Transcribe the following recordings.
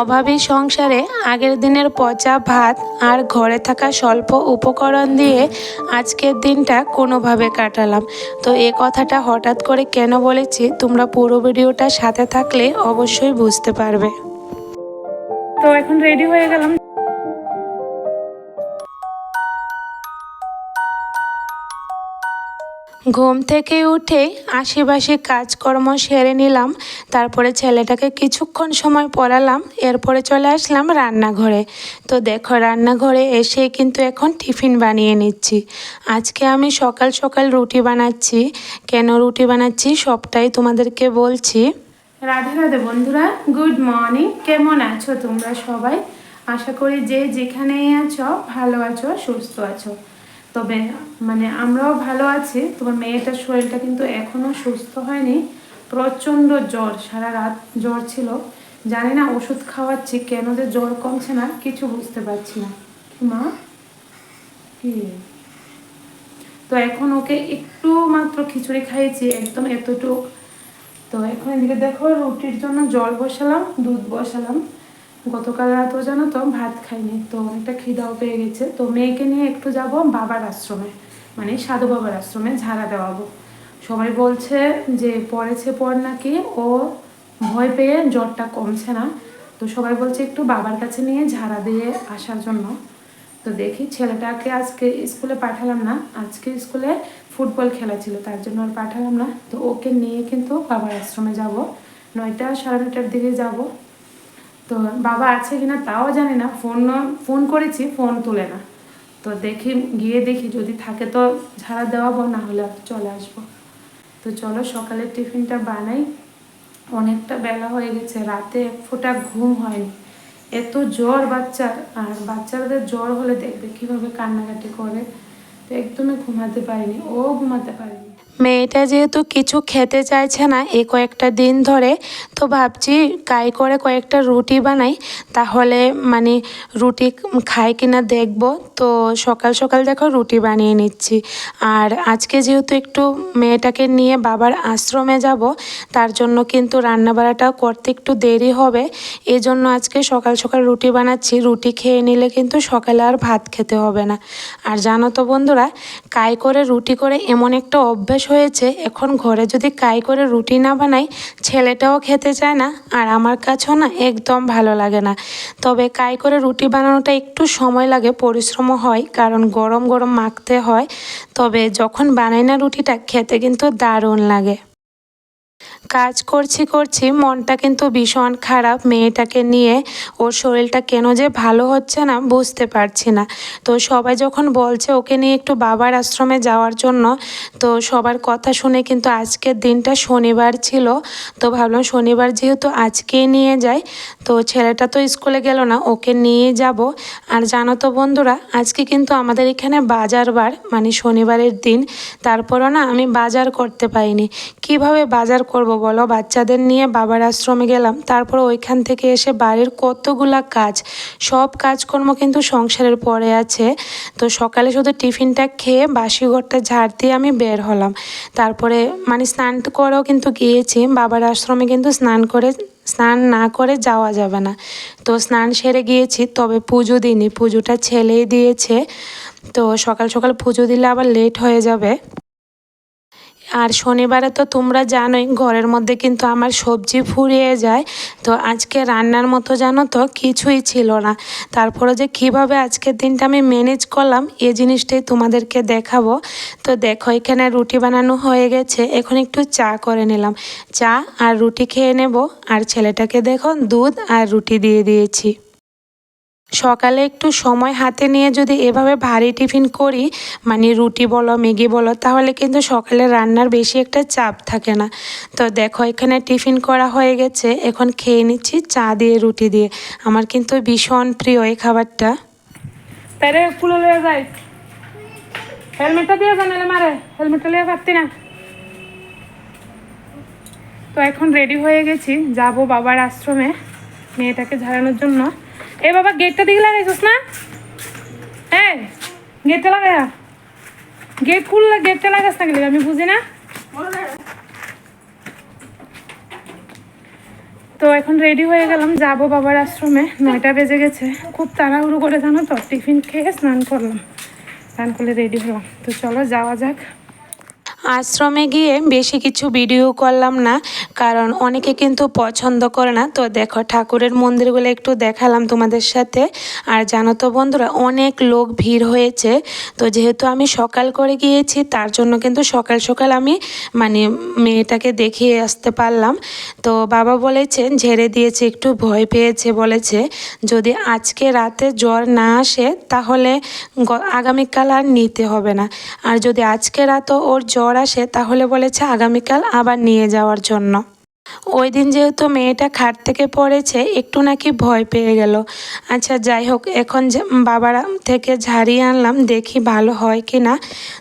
অভাবী সংসারে আগের দিনের পচা ভাত আর ঘরে থাকা স্বল্প উপকরণ দিয়ে আজকের দিনটা কোনোভাবে কাটালাম। তো এ কথাটা হঠাৎ করে কেন বলেছি তোমরা পুরো ভিডিওটা সাথে থাকলে অবশ্যই বুঝতে পারবে। তো এখন রেডি হয়ে গেলাম। ঘুম থেকে উঠে আশেপাশে কাজকর্ম সেরে নিলাম, তারপরে ছেলেটাকে কিছুক্ষণ সময় পড়ালাম, এরপরে চলে আসলাম রান্নাঘরে। তো দেখো, রান্নাঘরে এসে কিন্তু এখন টিফিন বানিয়ে নিচ্ছি। আজকে আমি সকাল সকাল রুটি বানাচ্ছি। কেন রুটি বানাচ্ছি সবটাই তোমাদেরকে বলছি। রাধে রাধে বন্ধুরা, গুড মর্নিং। কেমন আছো তোমরা সবাই? আশা করি যে যেখানেই আছো, ভালো আছো, সুস্থ আছো। তবে মানে আমরাও ভালো আছি। তোমার মেয়েটার শরীরটা কিন্তু এখনও সুস্থ হয়নি। প্রচণ্ড জ্বর, সারা রাত জ্বর ছিল। জানি না ওষুধ খাওয়াচ্ছি, কেন যে জ্বর কমছে না, কিছু বুঝতে পারছি না। মা? কি? তো এখন ওকে একটু মাত্র খিচুড়ি খাইয়েছি, একদম এতটুক। তো এখন এদিকে দেখো রুটির জন্য জল বসালাম, দুধ বসালাম। গতকাল রাতও জানো তো ভাত খাইনি, তো অনেকটা খিদাও পেয়ে গেছে। তো মেয়েকে নিয়ে একটু যাব বাবার আশ্রমে মানে সাধু বাবার আশ্রমে ঝাড়া দেওয়াবো। সবাই বলছে যে পড়েছে পর নাকি ও ভয় পেয়ে জ্বরটা কমছে না। তো সবাই বলছে একটু বাবার কাছে নিয়ে ঝাড়া দিয়ে আসার জন্য। তো দেখি ছেলেটাকে আজকে স্কুলে পাঠালাম না, আজকে স্কুলে ফুটবল খেলা ছিল, তার জন্য আর পাঠালাম না। তো ওকে নিয়ে কিন্তু বাবার আশ্রমে যাব, নয়টা সাড়ে নয়টার দিকে যাব। তো বাবা আছে কিনা তাও জানি না। ফোন ফোন করেছি, ফোন তুলে না। তো দেখি, গিয়ে দেখি যদি থাকে তো ঝাড়া দেওয়াবো, না হলে চলে আসব। তো চলো সকালের টিফিনটা বানাই। অনেকটা বেলা হয়ে গেছে, রাতে এক ফোঁটা ঘুম হয়নি। এত জ্বর বাচ্চার, আর বাচ্চাদের জ্বর হলে দেখবে কীভাবে কান্নাকাটি করে। তো একদমই ঘুমাতে পারিনি, ও ঘুমাতে পারেনি। মেয়েটা যেহেতু কিছু খেতে চাইছে না এই কয়েকটা দিন ধরে, তো ভাবছি কাই করে কয়েকটা রুটি বানাই। তাহলে মানে রুটি খায় কিনা দেখব। তো সকাল সকাল দেখো রুটি বানিয়ে নিচ্ছি। আর আজকে যেহেতু একটু মেয়েটাকে নিয়ে বাবার আশ্রমে যাব, তার জন্য কিন্তু রান্নাবাড়াটাও করতে একটু দেরি হবে। এই জন্য আজকে সকাল সকাল রুটি বানাচ্ছি। রুটি খেয়ে নিলে কিন্তু সকালে আর ভাত খেতে হবে না। আর জানো তো বন্ধুরা কাই করে রুটি করে এমন একটা অভ্যেস হয়েছে, এখন ঘরে যদি কাই করে রুটি না বানাই, ছেলেটাও খেতে চায় না, আর আমার কাছেও না একদম ভালো লাগে না। তবে কাই করে রুটি বানানোটা একটু সময় লাগে, পরিশ্রমও হয়, কারণ গরম গরম মাখতে হয়। তবে যখন বানাই না রুটিটা, খেতে কিন্তু দারুণ লাগে। কাজ করছি করছি মনটা কিন্তু ভীষণ খারাপ। মেয়েটাকে নিয়ে ওর শরীরটা কেন যে ভালো হচ্ছে না বুঝতে পারছি না। তো সবাই যখন বলছে ওকে নিয়ে একটু বাবার আশ্রমে যাওয়ার জন্য, তো সবার কথা শুনে কিন্তু আজকের দিনটা শনিবার ছিল। তো ভাবলাম শনিবার যেহেতু আজকেই নিয়ে যাই, তো ছেলেটা তো স্কুলে গেল না, ওকে নিয়ে যাব। আর জানো তো বন্ধুরা, আজকে কিন্তু আমাদের এখানে বাজার বার মানে শনিবারের দিন। তারপরও না আমি বাজার করতে পাইনি কীভাবে বাজার করব বলো, বাচ্চাদের নিয়ে বাবার আশ্রমে গেলাম। তারপর ওইখান থেকে এসে বাড়ির কতগুলা কাজ, সব কাজকর্ম কিন্তু সংসারের পরে আছে। তো সকালে শুধু টিফিনটা খেয়ে বাসি ঘরটা ঝাড় দিয়ে আমি বের হলাম। তারপরে মানে স্নান করেও কিন্তু গিয়েছি, বাবার আশ্রমে কিন্তু স্নান করে, স্নান না করে যাওয়া যাবে না। তো স্নান সেরে গিয়েছি, তবে পুজো দিইনি, পুজোটা ছেলেই দিয়েছে। তো সকাল সকাল পুজো দিলে আবার লেট হয়ে যাবে। আর শনিবারে তো তোমরা জানোই, ঘরের মধ্যে কিন্তু আমার সবজি ফুরিয়ে যায়। তো আজকে রান্নার মতো জানো তো, কিছুই ছিল না। তারপরে যে কীভাবে আজকের দিনটা আমি ম্যানেজ করলাম এই জিনিসটাই তোমাদেরকে দেখাবো। তো দেখো, এখানে রুটি বানানো হয়ে গেছে। এখন একটু চা করে নিলাম। চা আর রুটি খেয়ে নেব। আর ছেলেটাকে দেখো, দুধ আর রুটি দিয়ে দিয়েছি। সকালে একটু সময় হাতে নিয়ে যদি এভাবে ভারী টিফিন করি মানে রুটি বলো, ম্যাগি বলো, তাহলে কিন্তু সকালে রান্নার বেশি একটা চাপ থাকে না। তো দেখো, এখানে টিফিন করা হয়ে গেছে। এখন খেয়ে নিচ্ছি চা দিয়ে, রুটি দিয়ে। আমার কিন্তু ভীষণ প্রিয় এই খাবারটা। হেলমেটটা দিয়ে পারতি না। তো এখন রেডি হয়ে গেছি। যাব বাবার আশ্রমে, মেয়েটাকে ঝাড়ানোর জন্য। এ বাবা গেটটা দিকে লাগাইছিস না? হ্যাঁ গেটটা লাগায়া। গেট খুললে গেটটা লাগাস না গেলে আমি বুঝি না। তো এখন রেডি হয়ে গেলাম, যাব বাবার আশ্রমে। নয়টা বেজে গেছে। খুব তাড়াহুড়ো করে জানো তো? টিফিন খেয়ে স্নান করলাম। স্নান করলে রেডি হলাম। তো চলো যাওয়া যাক। আশ্রমে গিয়ে বেশি কিছু ভিডিও করলাম না, কারণ অনেকে কিন্তু পছন্দ করে না। তো দেখো, ঠাকুরের মন্দিরগুলো একটু দেখালাম তোমাদের সাথে। আর জানো তো বন্ধুরা, অনেক লোক ভিড় হয়েছে। তো যেহেতু আমি সকাল করে গিয়েছি, তার জন্য কিন্তু সকাল সকাল আমি মানে মেয়েটাকে দেখিয়ে আসতে পারলাম। তো বাবা বলেছেন, ঝেড়ে দিয়েছে, একটু ভয় পেয়েছে। বলেছে, যদি আজকে রাতে জ্বর না আসে, তাহলে আগামীকাল আর নিতে হবে না। আর যদি আজকে রাতও ওর জ্বর আসে তাহলে বলেছে আগামীকাল আবার নিয়ে যাওয়ার জন্য। ওই দিন যেহেতু মেয়েটা খাট থেকে পড়েছে, একটু নাকি ভয় পেয়ে গেল। আচ্ছা যাই হোক, এখন বাবার থেকে ঝাড়িয়ে আনলাম, দেখি ভালো হয় কি না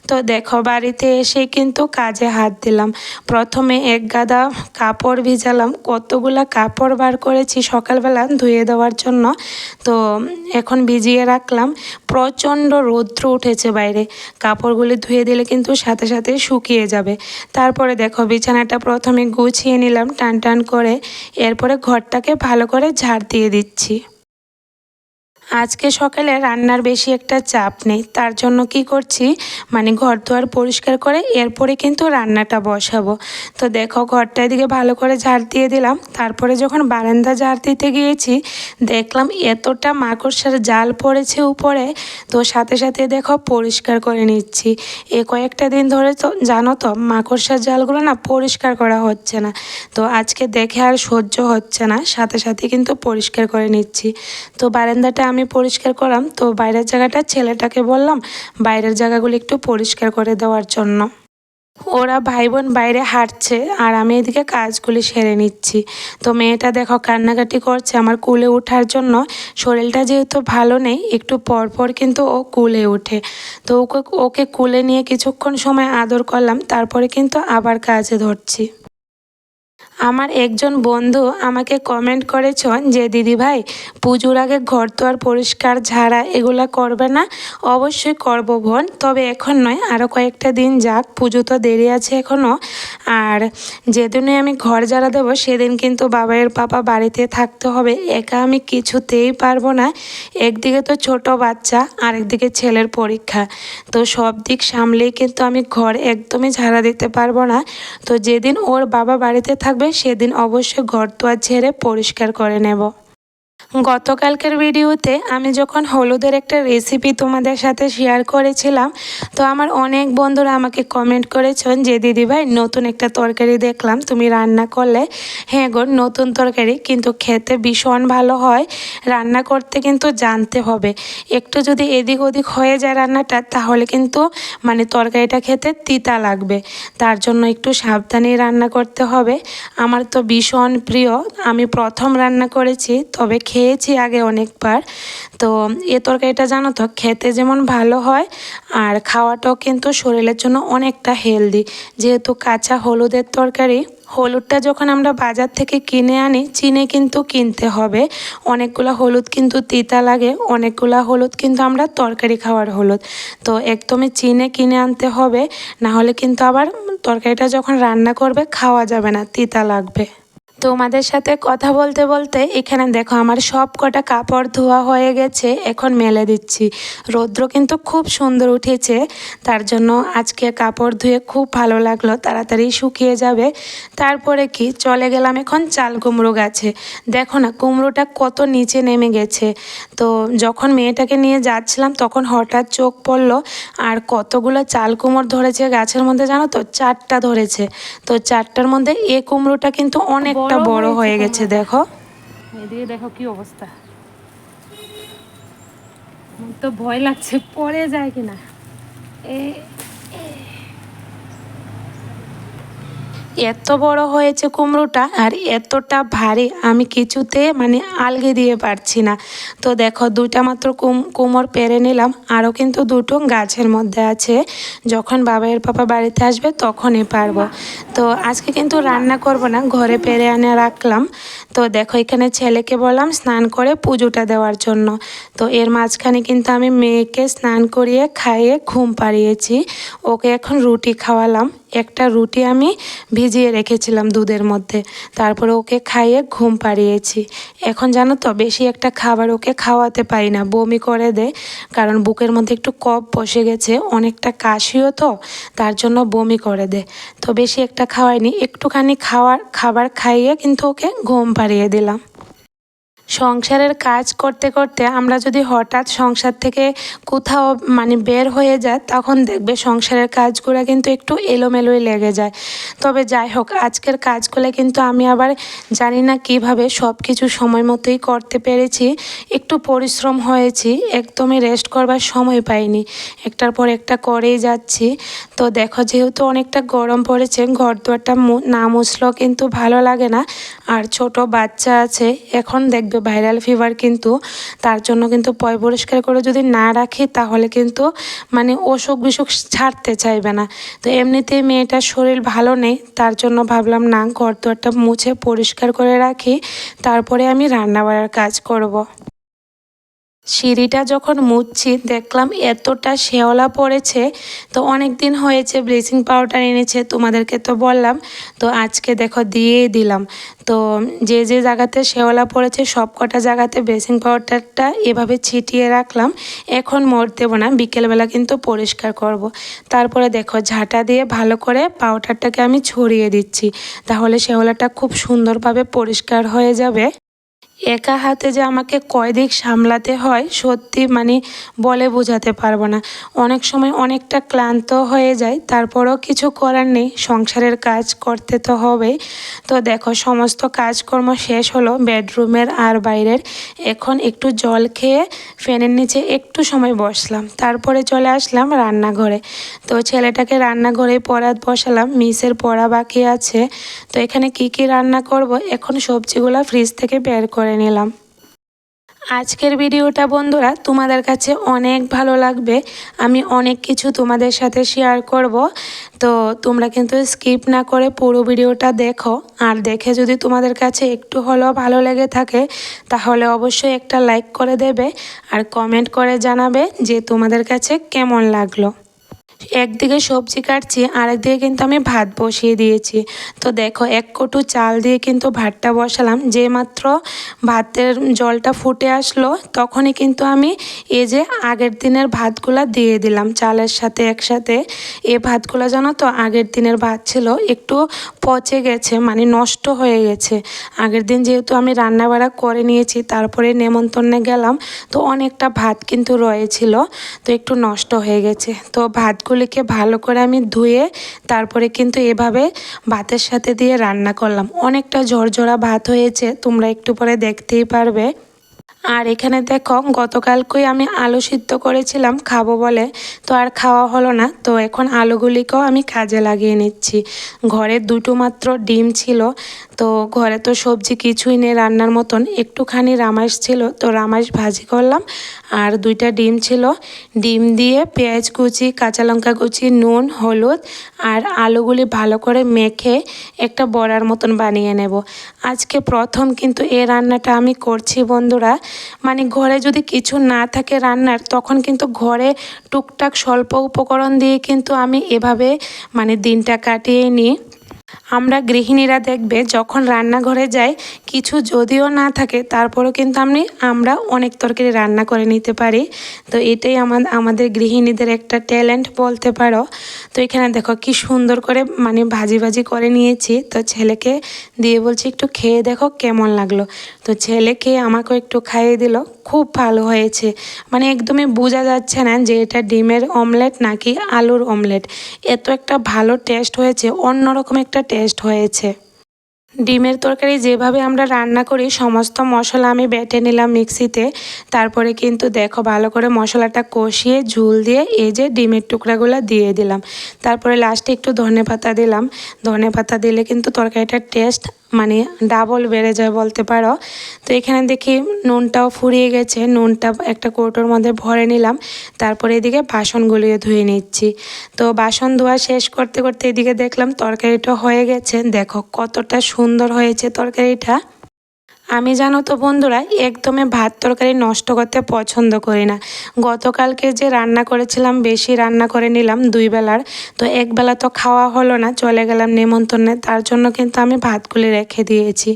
তো দেখো, বাড়িতে এসে কিন্তু কাজে হাত দিলাম। প্রথমে এক গাদা কাপড় ভিজালাম। কতগুলা কাপড় বার করেছি সকালবেলা ধুয়ে দেওয়ার জন্য। তো এখন ভিজিয়ে রাখলাম। প্রচণ্ড রৌদ্র উঠেছে বাইরে। কাপড়গুলি ধুয়ে দিলে কিন্তু সাথে সাথে শুকিয়ে যাবে। তারপরে দেখো, বিছানাটা প্রথমে গুছিয়ে নিলাম। টান টান করে এরপরে ঘরটাকে ভালো করে ঝাড় দিয়ে দিচ্ছি। আজকে সকালে রান্নার বেশি একটা চাপ নেই। তার জন্য কি করছি? মানে ঘর দুয়ার পরিষ্কার করে এরপরে কিন্তু রান্নাটা বসাবো। তো দেখো ঘরটা এদিকে ভালো করে ঝাড় দিয়ে দিলাম। তারপরে যখন বারান্দা ঝাড় দিতে গিয়েছি, দেখলাম এতটা মাকড়সার জাল পড়েছে উপরে। তো সাথে সাথে দেখো পরিষ্কার করে নিচ্ছি। এ কয়েকটা দিন ধরে তো, জানো তো, মাকড়সার জালগুলো না পরিষ্কার করা হচ্ছে না। তো আজকে দেখে আর সহ্য হচ্ছে না। সাথে সাথে কিন্তু পরিষ্কার করে নিচ্ছি। তো বারান্দাটা আমি পরিষ্কার করলাম তো বাইরের জায়গাটা ছেলেটাকে বললাম, বাইরের জায়গাগুলো একটু পরিষ্কার করে দেওয়ার জন্য। ওরা ভাই বোন বাইরে হাঁটছে, আর আমি এদিকে কাজগুলি সেরে নিচ্ছি। তো মেয়েটা দেখো কান্নাকাটি করছে আমার কুলে ওঠার জন্য। শরীরটা যেহেতু ভালো নেই, একটু পর পর কিন্তু ও কুলে ওঠে। তো ওকে ওকে কুলে নিয়ে কিছুক্ষণ সময় আদর করলাম, তারপরে কিন্তু আবার কাজে ধরছি। আমার একজন বন্ধু আমাকে কমেন্ট করেছ যে, দিদি ভাই, পুজোর আগে ঘর তো আর পরিষ্কার ঝাড়া এগুলা করবে না? অবশ্যই করব বোন, তবে এখন নয় আরও কয়েকটা দিন যাক, পুজো তো দেরি আছে এখনও আর যেদিনে আমি ঘর ঝাড়া দেবো, সেদিন কিন্তু বাবাইয়ের পাপা বাড়িতে থাকতে হবে, একা আমি কিছুতেই পারব না। একদিকে তো ছোট বাচ্চা, আরেকদিকে ছেলের পরীক্ষা। তো সব দিক সামলেই কিন্তু আমি ঘর একদমই ঝাড়া দিতে পারব না। তো যেদিন ওর বাবা বাড়িতে থাকবে সেদিন অবশ্যই ঘর তোয়ার ঝেড়ে পরিষ্কার করে নেব। গতকালকের ভিডিওতে আমি যখন হলুদের একটা রেসিপি তোমাদের সাথে শেয়ার করেছিলাম, তো আমার অনেক বন্ধুরা আমাকে কমেন্ট করেছেন যে দিদিভাই নতুন একটা তরকারি দেখলাম, তুমি রান্না করলে। হ্যাঁ গো, নতুন তরকারি, কিন্তু খেতে ভীষণ ভালো হয়। রান্না করতে কিন্তু জানতে হবে। একটু যদি এদিক ওদিক হয়ে যায় রান্নাটা, তাহলে কিন্তু মানে তরকারিটা খেতে তিতা লাগবে। তার জন্য একটু সাবধানে রান্না করতে হবে। আমার তো ভীষণ প্রিয়। আমি প্রথম রান্না করেছি, তবে খেয়েছি আগে অনেকবার। তো এ তরকারিটা জানো তো, খেতে যেমন ভালো হয়, আর খাওয়াটাও কিন্তু শরীরের জন্য অনেকটা হেলদি। যেহেতু কাঁচা হলুদের তরকারি, হলুদটা যখন আমরা বাজার থেকে কিনে আনি, চিনে কিন্তু কিনতে হবে। অনেকগুলো হলুদ কিন্তু তিতা লাগে, অনেকগুলো হলুদ কিন্তু আমরা তরকারি খাওয়ার হলুদ। তো একদমই চিনে কিনে আনতে হবে, না হলে কিন্তু আবার তরকারিটা যখন রান্না করবে, খাওয়া যাবে না, তিতা লাগবে। তোমাদের সাথে কথা বলতে বলতে এখানে দেখো আমার সব কটা কাপড় ধোয়া হয়ে গেছে, এখন মেলে দিচ্ছি। রৌদ্র কিন্তু খুব সুন্দর উঠেছে, তার জন্য আজকে কাপড় ধুয়ে খুব ভালো লাগল, তাড়াতাড়ি শুকিয়ে যাবে। তারপরে কি, চলে গেলাম এখন চাল কুমড়ো গাছে। দেখো না, কুমড়োটা কত নিচে নেমে গেছে। তো যখন মেয়েটাকে নিয়ে যাচ্ছিলাম, তখন হঠাৎ চোখ পড়ল, আর কতগুলো চাল কুমড়ো ধরেছে গাছের মধ্যে জানো তো? চারটা ধরেছে। তো চারটার মধ্যে এ কুমড়োটা কিন্তু অনেকটা বড় বড় হয়ে গেছে দেখো। এদিকে দেখো কি অবস্থা। তো ভয় লাগছে পরে যায় কিনা? এ এত বড় হয়েছে কুমড়োটা আর এতটা ভারী, আমি কিছুতে মানে আলগে দিয়ে পারছি না। তো দেখো, দুইটা মাত্র কুম কুমড় পেরে নিলাম। আরও কিন্তু দুটো গাছের মধ্যে আছে। যখন বাবাইয়ের পাপা বাড়িতে আসবে তখনই পারব। তো আজকে কিন্তু রান্না করব না, ঘরে পেরে আনে রাখলাম। তো দেখো, এখানে ছেলেকে বললাম স্নান করে পুজোটা দেওয়ার জন্য। তো এর মাঝখানে কিন্তু আমি মেয়েকে স্নান করিয়ে খাইয়ে ঘুম পাড়িয়েছি। ওকে এখন রুটি খাওয়ালাম। একটা রুটি আমি ভিজিয়ে রেখেছিলাম দুধের মধ্যে। তারপরে ওকে খাইয়ে ঘুম পাড়িয়েছি। এখন জানো তো, বেশি একটা খাবার ওকে খাওয়াতে পারি না, বমি করে দেয় কারণ বুকের মধ্যে একটু কপ বসে গেছে, অনেকটা কাশিও তো, তার জন্য বমি করে দেয় তো বেশি একটা খাওয়াইনি, একটুখানি খাওয়ার, খাবার খাইয়ে কিন্তু ওকে ঘুম পাড়িয়ে দিলাম। সংসারের কাজ করতে করতে আমরা যদি হঠাৎ সংসার থেকে কোথাও মানে বের হয়ে যায় তখন দেখবে সংসারের কাজগুলো কিন্তু একটু এলোমেলোই লেগে যায়। তবে যাই হোক, আজকের কাজগুলো কিন্তু আমি আবার জানি না কীভাবে সব কিছু সময় মতোই করতে পেরেছি। একটু পরিশ্রম হয়েছি, একদমই রেস্ট করবার সময় পাইনি। একটার পর একটা করেই যাচ্ছি। তো দেখো, যেহেতু অনেকটা গরম পড়েছে ঘর দুয়ারটা না মুছলেও কিন্তু ভালো লাগে না। আর ছোট বাচ্চা আছে, এখন দেখবে ভাইরাল ফিভার কিন্তু তার জন্য কিন্তু পয় পরিষ্কার করে যদি না রাখি, তাহলে কিন্তু মানে অসুখ বিসুখ ছাড়তে চাইবে না তো এমনিতেই মেয়েটার শরীর ভালো নেই, তার জন্য ভাবলাম না, ঘর দুয়ারটা মুছে পরিষ্কার করে রাখি, তারপরে আমি রান্নাবাড়ার কাজ করব। সিঁড়িটা যখন মুছছি, দেখলাম এতটা শেওলা পড়েছে, তো অনেক দিন হয়েছে, ব্লিচিং পাউডার এনেছে, তোমাদেরকে তো বললাম, তো আজকে দেখো দিয়েই দিলাম। তো যে যে জায়গাতে শেওলা পড়েছে সব কটা জায়গাতে ব্লিচিং পাউডারটা এভাবে ছিটিয়ে রাখলাম। এখন মোড় দেবো না, বিকেলবেলা কিন্তু পরিষ্কার করব। তারপরে দেখো ঝাঁটা দিয়ে ভালো করে পাউডারটাকে আমি ছড়িয়ে দিচ্ছি, তাহলে শেওলাটা খুব সুন্দরভাবে পরিষ্কার হয়ে যাবে। একা হাতে যে আমাকে কয় দিক সামলাতে হয়, সত্যি মানে বলে বোঝাতে পারব না। অনেক সময় অনেকটা ক্লান্ত হয়ে যায় তারপরেও কিছু করার নেই, সংসারের কাজ করতে তো হবে। তো দেখো, সমস্ত কাজকর্ম শেষ হলো, বেডরুমের আর বাইরের। এখন একটু জল খেয়ে ফ্যানের নিচে একটু সময় বসলাম। তারপরে চলে আসলাম রান্নাঘরে। তো ছেলেটাকে রান্নাঘরে পড়া বসালাম, মিসের পড়া বাকি আছে। তো এখানে কি কি রান্না করব? এখন সবজিগুলো ফ্রিজ থেকে বের করে নিলাম। আজকের ভিডিওটা বন্ধুরা তোমাদের কাছে অনেক ভালো লাগবে। আমি অনেক কিছু তোমাদের সাথে শেয়ার করব। তো তোমরা কিন্তু স্কিপ না করে পুরো ভিডিওটা দেখো। আর দেখে যদি তোমাদের কাছে একটু হলেও ভালো লেগে থাকে, তাহলে অবশ্যই একটা লাইক করে দেবে। আর কমেন্ট করে জানাবে যে তোমাদের কাছে কেমন লাগল। একদিকে সবজি কাটছি আর একদিকে কিন্তু আমি ভাত বসিয়ে দিয়েছি। তো দেখো, এক কটু চাল দিয়ে কিন্তু ভাতটা বসালাম। যে মাত্র ভাতের জলটা ফুটে আসলো, তখনই কিন্তু আমি এই যে আগের দিনের ভাতগুলা দিয়ে দিলাম চালের সাথে একসাথে। এ ভাতগুলো জানো তো, আগের দিনের ভাত ছিল, একটু পচে গেছে মানে নষ্ট হয়ে গেছে। আগের দিন যেহেতু আমি রান্নাবাড়া করে নিয়েছি, তারপরে নেমন্তন্নে গেলাম, তো অনেকটা ভাত কিন্তু রয়েছিল, তো একটু নষ্ট হয়ে গেছে। তো ভাতগুলিকে ভালো করে আমি ধুয়ে তারপরে কিন্তু এভাবে ভাতের সাথে দিয়ে রান্না করলাম। অনেকটা ঝরঝরা ভাত হয়েছে, তোমরা একটু পরে দেখতেই পারবে। আর এখানে দেখো, গতকালকেই আমি আলু সিদ্ধ করেছিলাম, খাব বলে। তো আর খাওয়া হলো না, তো এখন আলুগুলিকেও আমি কাজে লাগিয়ে নিচ্ছি। ঘরে দুটো মাত্র ডিম ছিল, তো ঘরে তো সবজি কিছুই নেই রান্নার মতন। একটুখানি রামাইশ ছিল, তো রামাইশ ভাজি করলাম। আর দুইটা ডিম ছিল। ডিম দিয়ে পেঁয়াজ কুচি, কাঁচা লঙ্কা কুচি, নুন, হলুদ আর আলুগুলি ভালো করে মেখে একটা বড়ার মতন বানিয়ে নেব। আজকে প্রথম কিন্তু এই রান্নাটা আমি করছি বন্ধুরা। মানে ঘরে যদি কিছু না থাকে রান্নার, তখন কিন্তু ঘরে টুকটাক স্বল্প উপকরণ দিয়ে কিন্তু আমি এভাবে মানে দিনটা কাটিয়ে নিই। আমরা গৃহিণীরা দেখবে যখন রান্নাঘরে যাই কিছু যদিও না থাকে, তারপরেও কিন্তু আমি, আমরা অনেক তরকারি রান্না করে নিতে পারি। তো এটাই আমাদের গৃহিণীদের একটা ট্যালেন্ট বলতে পারো। তো এখানে দেখো কি সুন্দর করে মানে ভাজি ভাজি করে নিয়েছি। তো ছেলেকে দিয়ে বলছি, একটু খেয়ে দেখো কেমন লাগল। তো ছেলে খেয়ে আমাকেও একটু খাইয়ে দিল। খুব ভালো হয়েছে। মানে একদমই বোঝা যাচ্ছে না যে এটা ডিমের অমলেট নাকি আলুর অমলেট। এত একটা ভালো টেস্ট হয়েছে, অন্যরকম একটা টেস্ট হয়েছে। ডিমের তরকারি যেভাবে আমরা রান্না করি, সমস্ত মশলা আমি বেটে নিলাম মিক্সিতে। তারপরে কিন্তু দেখো ভালো করে মশলাটা কষিয়ে, ঝুল দিয়ে এই যে ডিমের টুকরাগুলো দিয়ে দিলাম। তারপরে লাস্টে একটু ধনে পাতা দিলাম। ধনে পাতা দিলে কিন্তু তরকারিটার টেস্ট মানে ডাবল বেড়ে যায় বলতে পারো। তো এখানে দেখি নুনটাও ফুরিয়ে গেছে। নুনটা একটা কৌটোর মধ্যে ভরে নিলাম। তারপরে এদিকে বাসনগুলিও ধুয়ে নিচ্ছি। তো বাসন ধোয়া শেষ করতে করতে এদিকে দেখলাম তরকারিটা হয়ে গেছে। দেখো কতটা সুন্দর হয়েছে তরকারিটা। আমি জানো তো বন্ধুরা একদমই ভাত তরকারি নষ্ট করতে পছন্দ করি না। গতকালকে যে রান্না করেছিলাম, বেশি রান্না করে নিলাম দুই বেলার। তো এক বেলা তো খাওয়া হলো না, চলে গেলাম নেমন্তন্নে। তার জন্য কিন্তু আমি ভাতগুলি রেখে দিয়েছি।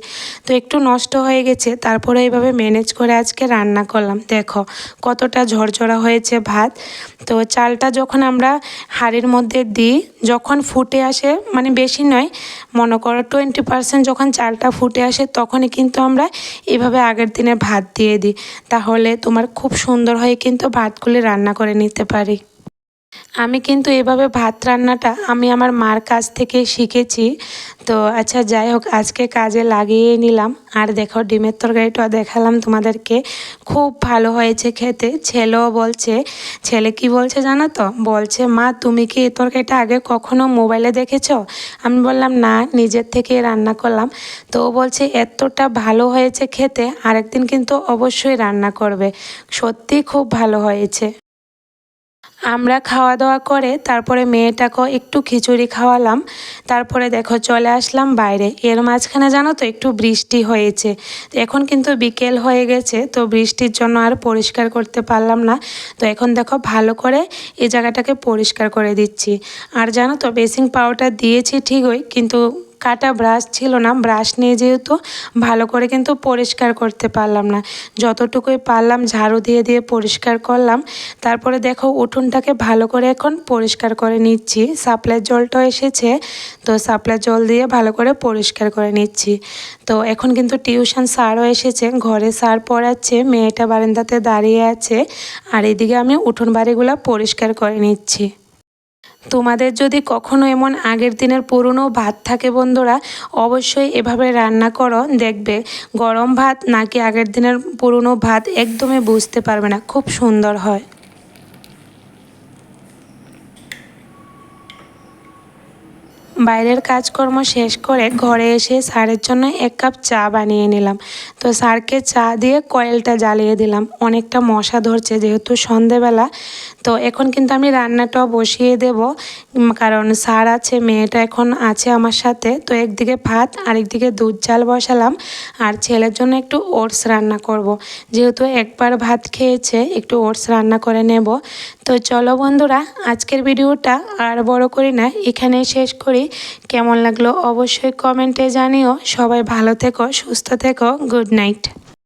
তো একটু নষ্ট হয়ে গেছে, তারপরে এইভাবে ম্যানেজ করে আজকে রান্না করলাম। দেখো কতটা ঝরঝরা হয়েছে ভাত। তো চালটা যখন আমরা হাঁড়ির মধ্যে দিই, যখন ফুটে আসে মানে বেশি নয়, মনে করো টোয়েন্টি পার্সেন্ট যখন চালটা ফুটে আসে, তখনই কিন্তু আমরা এভাবে আগের দিনের ভাত দিয়ে দিই। তাহলে তোমার খুব সুন্দর হয়ে, কিন্তু ভাতগুলি রান্না করে নিতে পারি। আমি কিন্তু এভাবে ভাত রান্নাটা আমি আমার মার কাছ থেকে শিখেছি। তো আচ্ছা যাই হোক, আজকে কাজে লাগিয়ে নিলাম। আর দেখো, ডিমের তরকারিটা দেখালাম তোমাদেরকে। খুব ভালো হয়েছে খেতে। ছেলেও বলছে, ছেলে কি বলছে জানো তো? বলছে, মা, তুমি কি এই তরকারিটা আগে কখনো মোবাইলে দেখেছ? আমি বললাম, না, নিজের থেকে রান্না করলাম। তো ও বলছে, এতটা ভালো হয়েছে খেতে, আরেকদিন কিন্তু অবশ্যই রান্না করবে। সত্যি খুব ভালো হয়েছে। আমরা খাওয়া দাওয়া করে, তারপরে মেয়েটাকেও একটু খিচুড়ি খাওয়ালাম। তারপরে দেখো চলে আসলাম বাইরে। এর মাঝখানে জানো তো একটু বৃষ্টি হয়েছে। এখন কিন্তু বিকেল হয়ে গেছে, তো বৃষ্টির জন্য আর পরিষ্কার করতে পারলাম না। তো এখন দেখো ভালো করে এই জায়গাটাকে পরিষ্কার করে দিচ্ছি। আর জানো তো বেসিং পাউডার দিয়েছি ঠিকই, কিন্তু কাটা ব্রাশ ছিল না ব্রাশ নিয়ে যেহেতু ভালো করে কিন্তু পরিষ্কার করতে পারলাম না। যতটুকুই পারলাম ঝাড়ু দিয়ে দিয়ে পরিষ্কার করলাম, তারপরে দেখো উঠোনটাকে ভালো করে এখন পরিষ্কার করে নিচ্ছি। সাপ্লাইয়ের জলটাও এসেছে, তো সাপ্লাইয়ের জল দিয়ে ভালো করে পরিষ্কার করে নিচ্ছি। তো এখন কিন্তু টিউশন স্যারও এসেছে, ঘরে স্যার পড়াচ্ছে, মেয়েটা বারান্দাতে দাঁড়িয়ে আছে, আর এদিকে আমি উঠোন বাড়িগুলো পরিষ্কার করে নিচ্ছি। তোমাদের যদি কখনো এমন আগের দিনের পুরনো ভাত থাকে বন্ধুরা, অবশ্যই এভাবে রান্না করো, দেখবে গরম ভাত নাকি আগের দিনের পুরনো ভাত একদমই বুঝতে পারবে না, খুব সুন্দর হয়। বাইরের কাজকর্ম শেষ করে ঘরে এসে স্যারের জন্য এক কাপ চা বানিয়ে নিলাম। তো স্যারকে চা দিয়ে কয়েলটা জ্বালিয়ে দিলাম। অনেকটা মশা ধরছে যেহেতু সন্ধেবেলা। তো এখন কিন্তু আমি রান্নাটাও বসিয়ে দেব, কারণ স্যার আছে, মেয়েটা এখন আছে আমার সাথে। তো একদিকে ভাত, আরেকদিকে দুধ চাল বসালাম। আর ছেলের জন্য একটু ওটস রান্না করব। যেহেতু একবার ভাত খেয়েছে, একটু ওটস রান্না করে নেব। তো চলো বন্ধুরা, আজকের ভিডিওটা আর বড় করি না, এখানেই শেষ করি। কেমন লাগল অবশ্যই কমেন্টে জানিও। সবাই ভালো থেকো সুস্থ থেকো গুড নাইট।